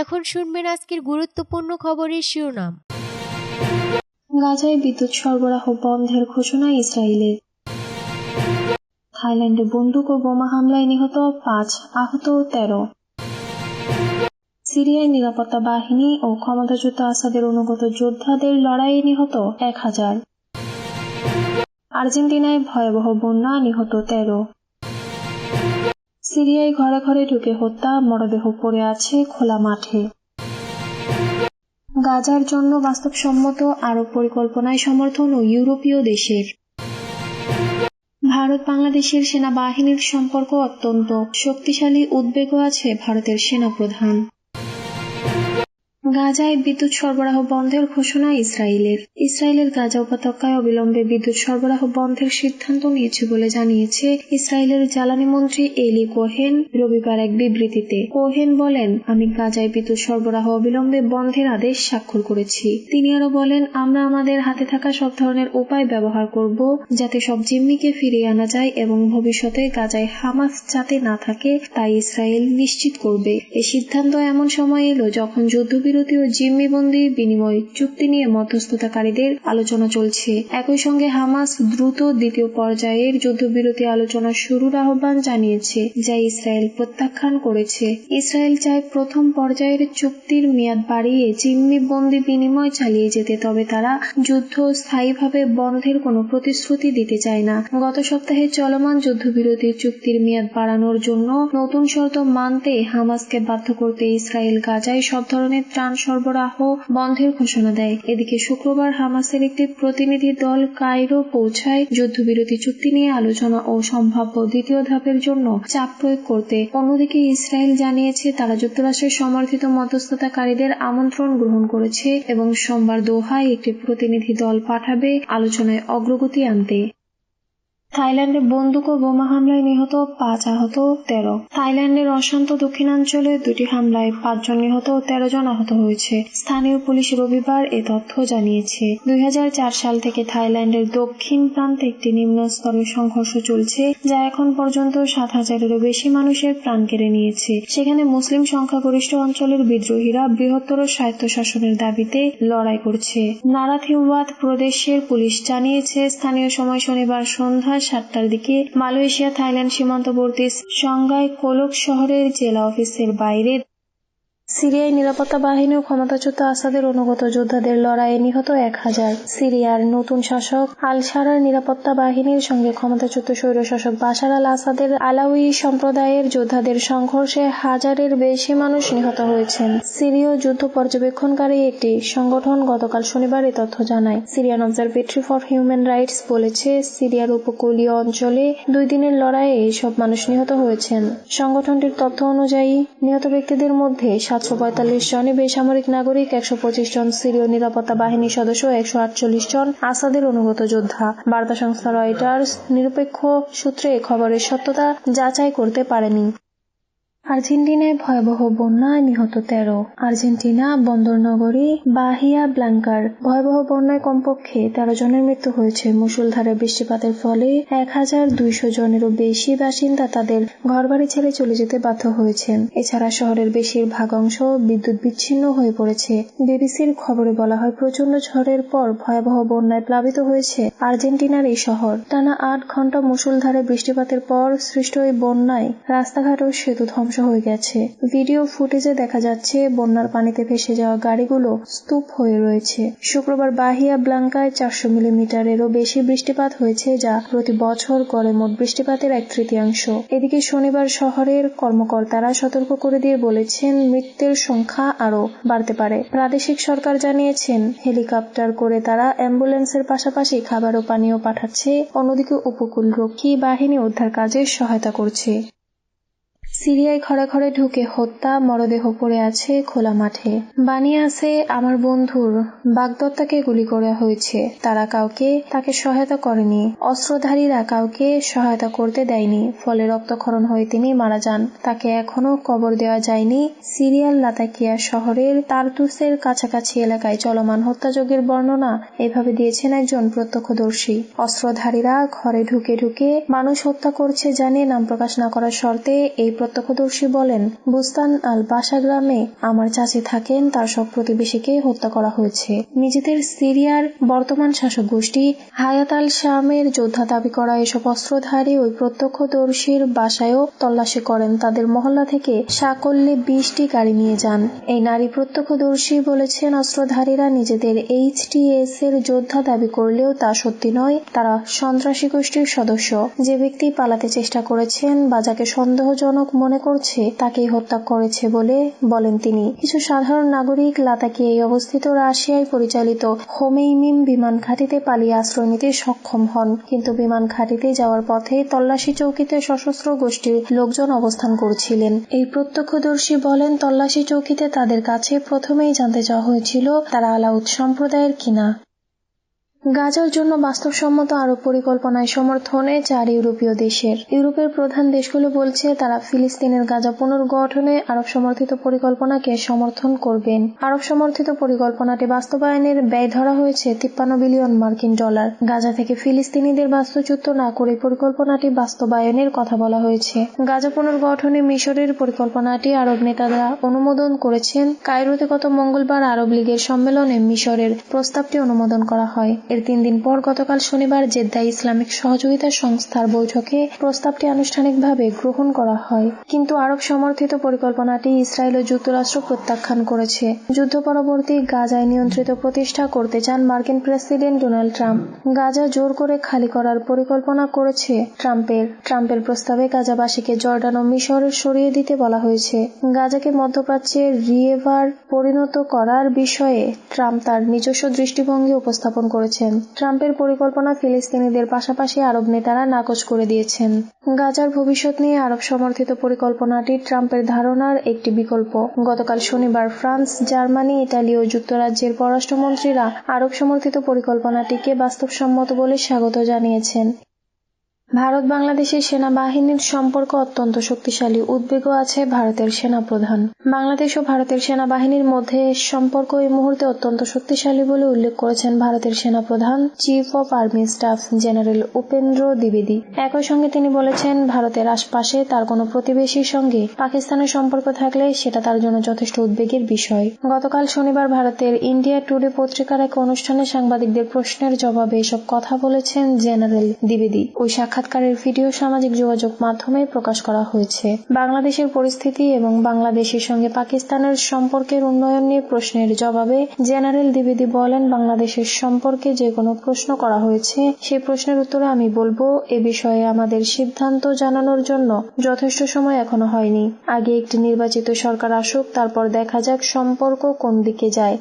এখন শুনবেন আজকের গুরুত্বপূর্ণ খবরের শিরোনাম। গাজায় বিদ্যুৎ সরবরাহ বন্ধের ঘোষণা ইসরায়েলের। থাইল্যান্ডে বন্দুক ও বোমা হামলায় নিহত পাঁচ আহত তেরো। সিরিয়ায় নিরাপত্তা বাহিনী ও ক্ষমতাচ্যুত আসাদের অনুগত যোদ্ধাদের লড়াইয়ে নিহত এক হাজার। আর্জেন্টিনায় ভয়াবহ বন্যা নিহত তেরো। সিরিয়ায় ঘরে ঘরে ঢুকে হত্যা, মরদেহ পড়ে আছে খোলা মাঠে। গাজার জন্য বাস্তবসম্মত আরব পরিকল্পনায় সমর্থন ও ইউরোপীয় দেশের। ভারত বাংলাদেশের সেনাবাহিনীর সম্পর্ক অত্যন্ত শক্তিশালী, উদ্বেগও আছে ভারতের সেনাপ্রধান। গাজায় বিদ্যুৎ সরবরাহ বন্ধের ঘোষণা ইসরায়েলের। ইসরায়েলের গাজা উপত্যকায় অবিলম্বে বিদ্যুৎ সরবরাহ বন্ধের সিদ্ধান্ত নিয়েছে বলে জানিয়েছে ইসরায়েলের জ্বালানি মন্ত্রী এলি কোহেন রবিবার এক বিবৃতিতে। কোহেন বলেন, আমি গাজায় বিদ্যুৎ সরবরাহ অবিলম্বে বন্ধের আদেশ স্বাক্ষর করেছি। তিনি আরও বলেন, আমরা আমাদের হাতে থাকা সব ধরনের উপায় ব্যবহার করব যাতে সব জিম্মিকে ফিরিয়ে আনা যায় এবং ভবিষ্যতে গাজায় হামাস যাতে না থাকে, তাই ইসরায়েল নিশ্চিত করবে। এই সিদ্ধান্ত এমন সময় এলো যখন যুদ্ধবিরতি ও জিম্মিবন্দি বিনিময় চুক্তি নিয়ে মধ্যস্থতাকারীদের আলোচনা চলছে। একই সঙ্গে হামাস দ্রুত দ্বিতীয় পর্যায়ের যুদ্ধবিরতি আলোচনা শুরুর আহ্বান জানিয়েছে, যা ইসরায়েল প্রত্যাখ্যান করেছে। ইসরায়েল চায় প্রথম পর্যায়ের চুক্তির মেয়াদ বাড়িয়ে জিম্মিবন্দি বিনিময় চালিয়ে যেতে, তবে তারা যুদ্ধ স্থায়ীভাবে বন্ধের কোনো প্রতিশ্রুতি দিতে চায় না। গত সপ্তাহে চলমান যুদ্ধবিরতির চুক্তির মেয়াদ বাড়ানোর জন্য নতুন শর্ত মানতে হামাসকে বাধ্য করতে ইসরায়েল গাজায় সব ধরনের ত্রাণ সরবরাহ বন্ধের ঘোষণা দেয়। এদিকে শুক্রবার হামাসের একটি প্রতিনিধি দল কায়রো পৌঁছায় যুদ্ধবিরতি চুক্তি নিয়ে আলোচনা ও সম্ভাব্য দ্বিতীয় ধাপের জন্য চাপ প্রয়োগ করতে। অন্যদিকে ইসরায়েল জানিয়েছে, তারা যুক্তরাষ্ট্রের সমর্থিত মধ্যস্থতাকারীদের আমন্ত্রণ গ্রহণ করেছে এবং সোমবার দোহায় একটি প্রতিনিধি দল পাঠাবে আলোচনায় অগ্রগতি আনতে। থাইল্যান্ডে বন্দুক ও বোমা হামলায় নিহত পাঁচ আহত তেরো। থাইল্যান্ডের অশান্ত দক্ষিণাঞ্চলে দুটি হামলায় পাঁচজন নিহত ও তেরো জন আহত হয়েছে। স্থানীয় পুলিশ রবিবার এ তথ্য জানিয়েছে। দুই হাজার চার সাল থেকে থাইল্যান্ডের দক্ষিণ প্রান্তে একটি নিম্ন স্তরের সংঘর্ষ চলছে, যা এখন পর্যন্ত সাত হাজারেরও বেশি মানুষের প্রাণ কেড়ে নিয়েছে। সেখানে মুসলিম সংখ্যাগরিষ্ঠ অঞ্চলের বিদ্রোহীরা বৃহত্তর স্বায়ত্তশাসনের দাবিতে লড়াই করছে। নারাথিওয়াত প্রদেশের পুলিশ জানিয়েছে, স্থানীয় সময় শনিবার সন্ধ্যা সাতটার দিকে মালয়েশিয়া থাইল্যান্ড সীমান্তবর্তী সংগাই কোলক শহরের জেলা অফিসের বাইরে সিরিয়ায় নিরাপত্তা বাহিনী ও ক্ষমতাচ্যুত আসাদের অনুগত যোদ্ধাদের লড়াইয়ে নিহত এক হাজার। সিরিয়ার নতুন শাসক আল সারার নিরাপত্তা বাহিনীর সঙ্গে ক্ষমতাচ্যুত স্বৈরশাসক বাশার আল আসাদের আলাউই সম্প্রদায়ের যোদ্ধাদের সংঘর্ষে হাজারের বেশি মানুষ নিহত হয়েছেন। সিরীয় যুদ্ধ পর্যবেক্ষণকারী একটি সংগঠন গতকাল শনিবার এ তথ্য জানায়। Syrian Observatory for Human Rights বলেছে, সিরিয়ার উপকূলীয় অঞ্চলে দুই দিনের লড়াইয়ে এসব মানুষ নিহত হয়েছেন। সংগঠনটির তথ্য অনুযায়ী, নিহত ব্যক্তিদের মধ্যে সাতশো পঁয়তাল্লিশ জনই বেসামরিক নাগরিক, একশো পঁচিশ জন সিরীয় নিরাপত্তা বাহিনীর সদস্য, একশো আটচল্লিশ জন আসাদের অনুগত যোদ্ধা। বার্তা সংস্থা রয়টার্স নিরপেক্ষ সূত্রে খবরের সত্যতা যাচাই করতে পারেনি। আর্জেন্টিনায় ভয়াবহ বন্যায় নিহত তেরো। আর্জেন্টিনা বন্দরনগরী বাহিয়া ব্লাঙ্কার। ভয়াবহ বন্যায় কমপক্ষে তেরো জনের মৃত্যু হয়েছে। মুসুলধারে বৃষ্টিপাতের ফলে এক হাজার দুইশো জনেরও বেশি বাসিন্দা তাদের ঘরবাড়ি ছেড়ে চলে যেতে বাধ্য হয়েছেন। এছাড়া শহরের বেশিরভাগ অংশ বিদ্যুৎ বিচ্ছিন্ন হয়ে পড়েছে। বিবিসির খবরে বলা হয় প্রচণ্ড ঝড়ের পর ভয়াবহ বন্যায় প্লাবিত হয়েছে আর্জেন্টিনার এই শহর। টানা আট ঘণ্টা মুসুলধারে বৃষ্টিপাতের পর সৃষ্ট এই বন্যায় রাস্তাঘাট ও সেতু ধ্বংস হয়ে গেছে। ভিডিও ফুটেজে দেখা যাচ্ছে, বন্যার পানিতে ভেসে যাওয়া গাড়িগুলো স্তূপ হয়ে রয়েছে। শুক্রবার বাহিয়া ব্লাঙ্কায় চারশো মিলিমিটারেরও বেশি বৃষ্টিপাত হয়েছে, যা প্রতি বছর গড়ে মোট বৃষ্টিপাতের এক তৃতীয়াংশ। এদিকে শনিবার শহরের কর্মকর্তারা সতর্ক করে দিয়ে বলেছেন, মৃত্যুর সংখ্যা আরও বাড়তে পারে। প্রাদেশিক সরকার জানিয়েছেন, হেলিকপ্টার করে তারা অ্যাম্বুলেন্সের পাশাপাশি খাবার ও পানীয় পাঠাচ্ছে, অন্যদিকে উপকূলরক্ষী বাহিনী উদ্ধার কাজে সহায়তা করছে। সিরিয়ায় ঘরে ঘরে ঢুকে হত্যা, মরদেহ পড়ে আছে খোলা মাঠে। বানিয়ে আছে আমার বন্ধুর। বাগদত্তাকে গুলি করা হয়েছে। তারা কাউকে, তাকে সহায়তা করেনি। অস্ত্রধারীরা কাউকে সহায়তা করতে দেয়নি। ফলে রক্তক্ষরণ হয়ে তিনি মারা যান। তাকে এখনও কবর দেওয়া যায়নি সিরিয়াল লাতাকিয়া শহরের তারতুসের কাছাকাছি এলাকায় চলমান হত্যাযজ্ঞের বর্ণনা এভাবে দিয়েছেন একজন প্রত্যক্ষদর্শী। অস্ত্রধারীরা ঘরে ঢুকে ঢুকে মানুষ হত্যা করছে জানিয়ে নাম প্রকাশ না করার শর্তে এই প্রত্যক্ষদর্শী বলেন, বুস্তান আল বাসা গ্রামে আমার চাচি থাকেন, তার সব প্রতিবেশীকে হত্যা করা হয়েছে। নিজেদের সিরিয়ার বর্তমান শাসক গোষ্ঠী হায়াত আল শামের যোদ্ধা দাবি করা এসব অস্ত্রধারী ওই প্রত্যক্ষদর্শীর বাসায়ও তল্লাশি করেন। তাদের মহল্লা থেকে সাকল্যে বিশটি গাড়ি নিয়ে যান। এই নারী প্রত্যক্ষদর্শী বলেছেন, অস্ত্রধারীরা নিজেদের এইচটিএস এর যোদ্ধা দাবি করলেও তা সত্যি নয়। তারা সন্ত্রাসী গোষ্ঠীর সদস্য। যে ব্যক্তি পালাতে চেষ্টা করেছেন বা যাকে সন্দেহজনক মনে করছে তাকেই হত্যা করেছে বলে বলেন তিনি। কিছু সাধারণ নাগরিক লাতাকিয়ায় অবস্থিত রাশিয়ায় পরিচালিত হোমেইমিম বিমান ঘাঁটিতে পালিয়ে আশ্রয় নিতে সক্ষম হন। কিন্তু বিমান ঘাঁটিতে যাওয়ার পথে তল্লাশি চৌকিতে সশস্ত্র গোষ্ঠীর লোকজন অবস্থান করছিলেন। এই প্রত্যক্ষদর্শী বলেন, তল্লাশি চৌকিতে তাদের কাছে প্রথমেই জানতে চাওয়া হয়েছিল, তারা আলাউদ সম্প্রদায়ের কিনা। গাজার জন্য বাস্তবসম্মত আরব পরিকল্পনায় সমর্থনে চার ইউরোপীয় দেশের। ইউরোপের প্রধান দেশগুলো বলছে, তারা ফিলিস্তিনের গাজা পুনর্গঠনে আরব সমর্থিত পরিকল্পনাকে সমর্থন করবেন। আরব সমর্থিত পরিকল্পনাটি বাস্তবায়নের ব্যয় ধরা হয়েছে তিপ্পান্ন বিলিয়ন মার্কিন ডলার। গাজা থেকে ফিলিস্তিনিদের বাস্তুচ্যুত না করে পরিকল্পনাটি বাস্তবায়নের কথা বলা হয়েছে। গাজা পুনর্গঠনে মিশরের পরিকল্পনাটি আরব নেতারা অনুমোদন করেছেন। কায়রোতে গত মঙ্গলবার আরব লীগের সম্মেলনে মিশরের প্রস্তাবটি অনুমোদন করা হয়। এর তিন দিন পর গতকাল শনিবার জেদ্দা ইসলামিক সহযোগিতা সংস্থার বৈঠকে প্রস্তাবটি আনুষ্ঠানিকভাবে গ্রহণ করা হয়। কিন্তু আরব সমর্থিত পরিকল্পনাটি ইসরায়েল ও যুক্তরাষ্ট্র প্রত্যাখ্যান করেছে। যুদ্ধ পরবর্তী গাজায় নিয়ন্ত্রিত প্রতিষ্ঠা করতে চান মার্কিন প্রেসিডেন্ট ডোনাল্ড ট্রাম্প। গাজা জোর করে খালি করার পরিকল্পনা করেছে ট্রাম্পের। ট্রাম্পের প্রস্তাবে গাজাবাসীকে জর্ডান ও মিশর সরিয়ে দিতে বলা হয়েছে। গাজাকে মধ্যপ্রাচ্যে রিয়েভার পরিণত করার বিষয়ে ট্রাম্প তার নিজস্ব দৃষ্টিভঙ্গি উপস্থাপন করেছেন। ট্রাম্পের পরিকল্পনা ফিলিস্তিনিদের পাশাপাশি আরব নেতারা নাকচ করে দিয়েছেন। গাজার ভবিষ্যৎ নিয়ে আরব সমর্থিত পরিকল্পনাটি ট্রাম্পের ধারণার একটি বিকল্প। গতকাল শনিবার ফ্রান্স, জার্মানি, ইতালি ও যুক্তরাজ্যের পররাষ্ট্রমন্ত্রীরা আরব সমর্থিত পরিকল্পনাটিকে বাস্তবসম্মত বলে স্বাগত জানিয়েছেন। ভারত বাংলাদেশের সেনাবাহিনীর সম্পর্ক অত্যন্ত শক্তিশালী, উদ্বেগও আছে ভারতের সেনাপ্রধান। বাংলাদেশ ও ভারতের সেনাবাহিনীর মধ্যে সম্পর্ক এই মুহূর্তে অত্যন্ত শক্তিশালী বলে উল্লেখ করেছেন ভারতের সেনাপ্রধান chief of army staff general Upendra দ্বিবেদী। একই সঙ্গে তিনি বলেছেন, ভারতের আশপাশে তার কোনো প্রতিবেশীর সঙ্গে পাকিস্তানের সম্পর্ক থাকলে সেটা তার জন্য যথেষ্ট উদ্বেগের বিষয়। গতকাল শনিবার ভারতের ইন্ডিয়া টুডে পত্রিকার এক অনুষ্ঠানে সাংবাদিকদের প্রশ্নের জবাবে এসব কথা বলেছেন জেনারেল দ্বিবেদী। ওই সাক্ষাৎকারের ভিডিও সামাজিক যোগাযোগ মাধ্যমে প্রকাশ করা হয়েছে। বাংলাদেশের পরিস্থিতি এবং বাংলাদেশের সঙ্গে পাকিস্তানের সম্পর্কের উন্নয়ন নিয়ে প্রশ্নের জবাবে জেনারেল দ্বিবেদী বলেন, বাংলাদেশের সম্পর্কে যে কোনো প্রশ্ন করা হয়েছে সেই প্রশ্নের উত্তরে আমি বলব, এ বিষয়ে আমাদের সিদ্ধান্ত জানানোর জন্য যথেষ্ট সময় এখনও হয়নি। আগে একটি নির্বাচিত সরকার আসুক, তারপর দেখা যাক সম্পর্ক কোন দিকে যায়।